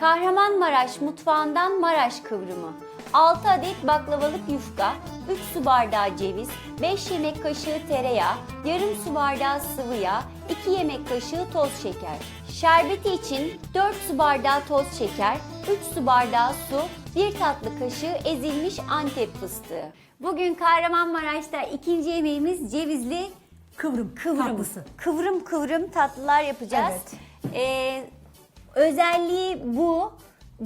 Kahramanmaraş mutfağından Maraş kıvrımı. 6 adet baklavalık yufka, 3 su bardağı ceviz, 5 yemek kaşığı tereyağı, yarım su bardağı sıvı yağ, 2 yemek kaşığı toz şeker. Şerbeti için 4 su bardağı toz şeker, 3 su bardağı su, 1 tatlı kaşığı ezilmiş Antep fıstığı. Bugün Kahramanmaraş'ta ikinci yemeğimiz cevizli Kıvrım, kıvrım. tatlısı. Kıvrım kıvrım tatlılar yapacağız. Evet. Ee, özelliği bu.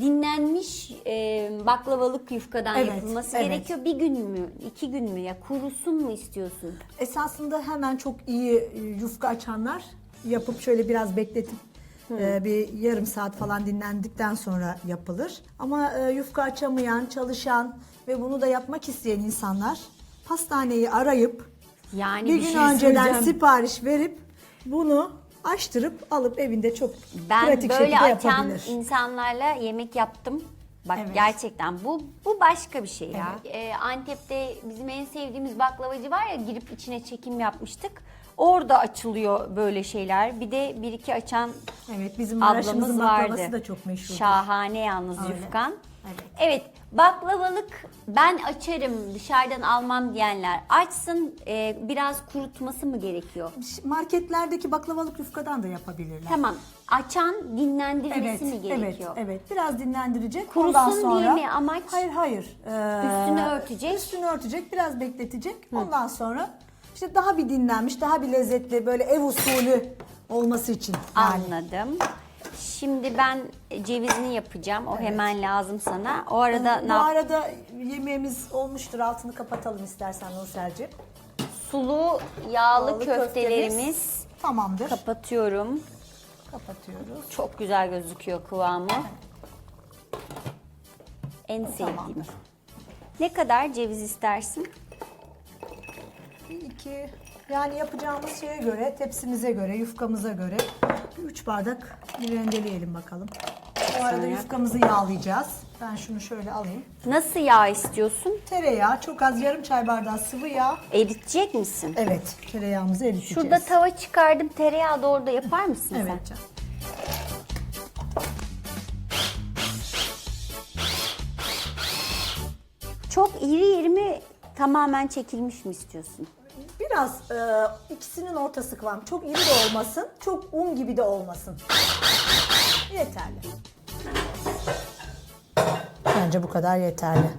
Dinlenmiş e, baklavalık yufkadan Evet, yapılması evet. gerekiyor. Bir gün mü, iki gün mü ya kurusun mu istiyorsun? Esasında hemen çok iyi e, yufka açanlar yapıp şöyle biraz bekletip e, bir yarım saat falan dinlendikten sonra yapılır. Ama e, yufka açamayan, çalışan ve bunu da yapmak isteyen insanlar pastaneyi arayıp Yani bir, gün şey önceden söyleyeceğim. sipariş verip bunu açtırıp alıp evinde çok Ben pratik böyle şekilde yapabilir. insanlarla yemek yaptım. Bak Evet. gerçekten bu bu başka bir şey ya. Ee, Antep'te bizim en sevdiğimiz baklavacı var ya girip içine çekim yapmıştık. Orada açılıyor böyle şeyler. Bir de bir iki açan Evet bizim Maraş'ımızın ablamız baklavası vardı. da çok meşhur. Şahane yalnız Öyle. yufkan. Evet. Evet baklavalık ben açarım dışarıdan almam diyenler açsın Ee, biraz kurutması mı gerekiyor? Marketlerdeki baklavalık yufkadan da yapabilirler. Tamam açan dinlendirmesi mi gerekiyor? Evet, evet. Biraz dinlendirecek. Kurusun Ondan diye sonra, mi amaç? Hayır, hayır. Ee, Üstünü örtecek. Üstünü örtecek, biraz bekletecek. Ondan sonra işte daha bir dinlenmiş, daha bir lezzetli, böyle ev usulü olması için. Yani. Anladım. Şimdi ben cevizini yapacağım. O hemen lazım sana. O arada Bu ne yap- arada yemeğimiz olmuştur. Altını kapatalım istersen Nursel'ciğim. Sulu yağlı, Yağlı köftelerimiz. köftemiz Tamamdır. Kapatıyorum. Kapatıyoruz. Çok güzel gözüküyor kıvamı. En sevdiğim. Tamamdır. Ne kadar ceviz istersin? Bir iki yani yapacağımız şeye göre, tepsimize göre, yufkamıza göre bir üç bardak bir rendeleyelim bakalım. Bu arada yufkamızı yağlayacağız. Ben şunu şöyle alayım. Nasıl yağ istiyorsun? Tereyağı, çok az yarım çay bardağı sıvı yağ. Eritecek misin? Evet, tereyağımızı eriteceğiz. Şurada tava çıkardım. Tereyağı da orada yapar mısın sen? Evet canım. Çok iri iri mi tamamen çekilmiş mi istiyorsun? Biraz e, ikisinin ortası kıvam. Çok iri de olmasın, çok un gibi de olmasın. Yeterli. Bence bu kadar yeterli.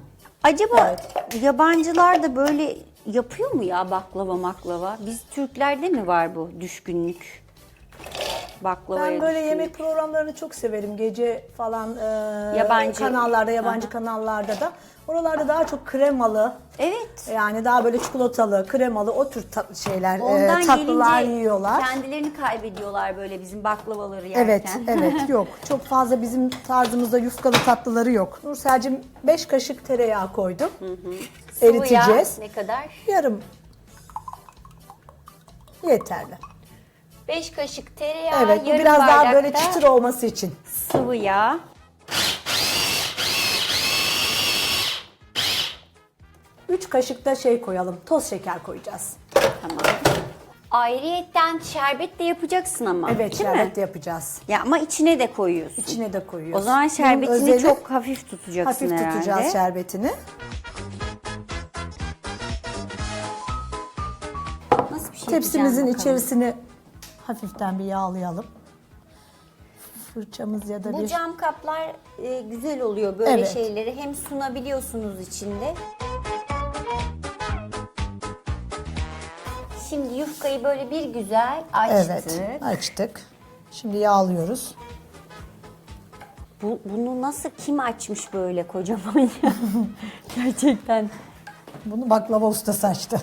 Acaba yabancılar da böyle yapıyor mu ya baklava maklava? Biz Türklerde mi var bu düşkünlük? Baklavaya Ben böyle düşkünlük. yemek programlarını çok severim. Gece falan e, Yabancı. kanallarda, yabancı kanallarda da. Oralarda daha çok kremalı, Evet. yani daha böyle çikolatalı, kremalı o tür tat- şeyler, e, Ondan tatlılar gelince yiyorlar. kendilerini kaybediyorlar böyle bizim baklavaları yerken. Evet, evet yok. Çok fazla bizim tarzımızda yufkalı tatlıları yok. Nursel'cim 5 kaşık tereyağı koydum. Sıvı yağ Eriteceğiz. ne kadar? Yarım yeterli. 5 kaşık tereyağı, Evet, bu yarım biraz daha bardak böyle da çıtır olması için. sıvı yağ. Üç kaşık da şey koyalım, toz şeker koyacağız. Tamam. Ayrıyetten şerbet de yapacaksın ama. Evet, değil mi? şerbet de yapacağız. Ya ama içine de koyuyorsun. İçine de koyuyoruz. O zaman Bunun şerbetini özeli çok hafif tutacaksın hafif herhalde. tutacağız şerbetini. Nasıl bir şey Tepsimizin bakalım. içerisini hafiften bir yağlayalım. Fırçamız ya da Bu bir cam kaplar e, güzel oluyor böyle Evet. şeyleri. Hem sunabiliyorsunuz içinde. Şimdi yufkayı böyle bir güzel açtık. Evet, açtık. Şimdi yağlıyoruz. Bu, bunu nasıl kim açmış böyle kocaman ya? Gerçekten. Bunu baklava ustası açtı.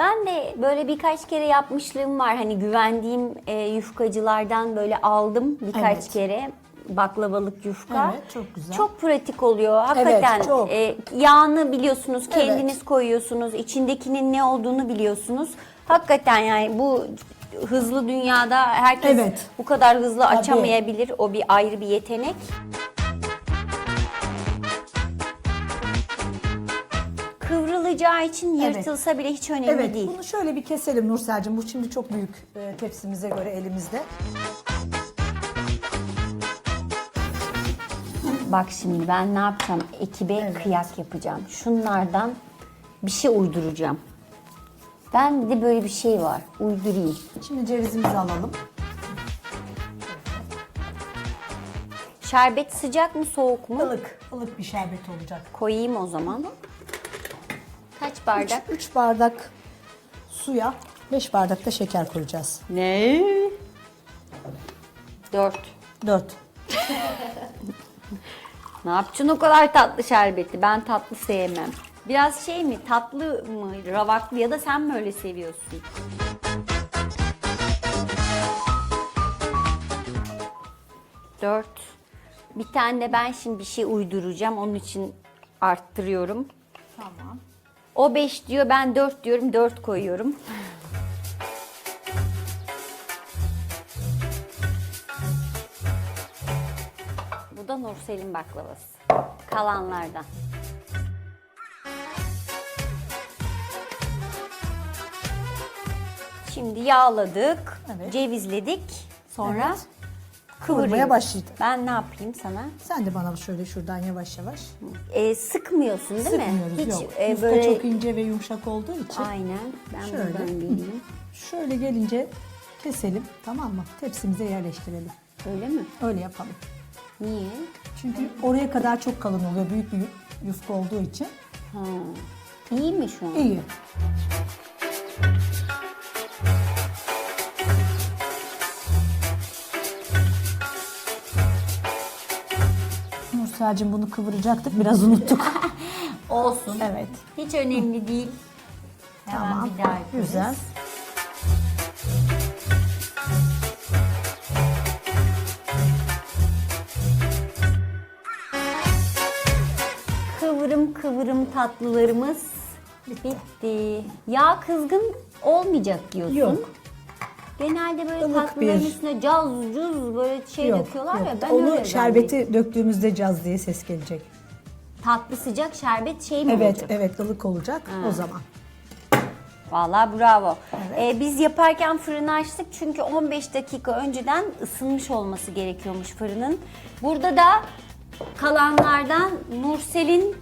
Ben de böyle birkaç kere yapmışlığım var. Hani güvendiğim e, yufkacılardan böyle aldım birkaç Evet. kere baklavalık yufka. Evet, çok güzel. Çok pratik oluyor. Hakikaten çok. e, yağını biliyorsunuz, kendiniz koyuyorsunuz. içindekinin ne olduğunu biliyorsunuz. Hakikaten yani bu hızlı dünyada herkes Evet. bu kadar hızlı açamayabilir. O bir ayrı bir yetenek. Kıvrılacağı için Evet. yırtılsa bile hiç önemli Evet, değil. bunu şöyle bir keselim Nursel'cim. Bu şimdi çok büyük e, tepsimize göre elimizde. Bak şimdi ben ne yapacağım? Ekibe kıyak yapacağım. Şunlardan bir şey uyduracağım. Ben de böyle bir şey var. Uydurayım. Şimdi cevizimizi alalım. Şerbet sıcak mı soğuk mu? Ilık, ılık bir şerbet olacak. Koyayım o zaman. Kaç bardak? 3 bardak suya 5 bardak da şeker koyacağız. Ne? Dört. 4. Ne yapacaksın o kadar tatlı şerbeti? Ben tatlı sevmem. Biraz şey mi tatlı mı ravaklı ya da sen mi öyle seviyorsun? Dört. Bir tane ben şimdi bir şey uyduracağım. Onun için arttırıyorum. Tamam. O 5 diyor ben 4 diyorum 4 koyuyorum. Bu da Nursel'in baklavası. Kalanlardan. Şimdi yağladık, Evet. cevizledik. Sonra Evet. Kıvırmaya başlayacak. Ben ne yapayım sana? Sen de bana şöyle şuradan yavaş yavaş. Ee, sıkmıyorsun değil mi? Sıkmıyoruz Hiç yok. e, Yufka böyle çok ince ve yumuşak olduğu için. aynen. Ben Şöyle. buradan geleyim. Şöyle gelince keselim tamam mı? Tepsimize yerleştirelim. Öyle mi? Öyle yapalım. Niye? Çünkü oraya kadar çok kalın oluyor büyük bir yufka olduğu için. Ha. İyi mi şu an? İyi. Nursel'cim bunu kıvıracaktık biraz unuttuk. Olsun. evet. Hiç önemli değil. Hemen Tamam. bir daha yaparız. Güzel. Kıvırım kıvırım tatlılarımız bitti. Yağ kızgın olmayacak diyorsun. Yok. Genelde böyle Ilık tatlıların bir- üstüne caz cuz böyle şey döküyorlar ya ben Onu öyle şerbeti döktüğümüzde caz diye ses gelecek. zannediyorum. Tatlı sıcak şerbet şey mi Evet, olacak? evet ılık olacak o zaman. Vallahi bravo. Ee, biz yaparken fırını açtık çünkü 15 dakika önceden ısınmış olması gerekiyormuş fırının. Burada da kalanlardan Nursel'in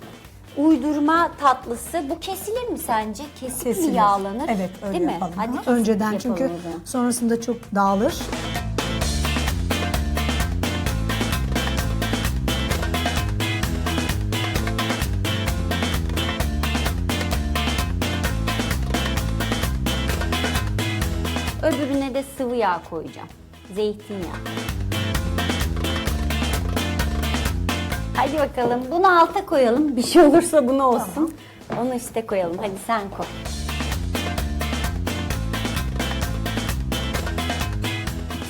uydurma tatlısı. Bu kesilir mi sence? Kesip mi Kesilir. yağlanır? Evet, öyle Değil mi? yapalım. Hadi Ha, kesip Önceden yapalım çünkü o zaman. sonrasında çok dağılır. Öbürüne de sıvı yağ koyacağım. Zeytinyağı. Hadi bakalım. Bunu alta koyalım. Bir şey olursa bunu olsun. Onu üste koyalım. Hadi sen koy.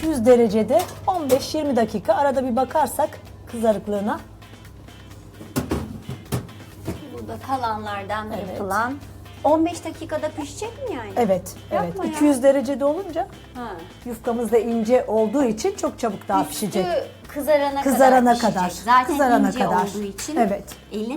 Hı. 100 derecede 15-20 dakika arada bir bakarsak kızarıklığına. Bu da kalanlardan Evet. yapılan. 15 dakikada pişecek mi yani? Evet, evet. Yapma ya. 200 derecede olunca Ha. yufkamız da ince olduğu için çok çabuk daha Üstü pişecek. Kızarana, Kızarana kadar, kadar. Zaten Kızarana ince kadar. olduğu için. Evet. Eline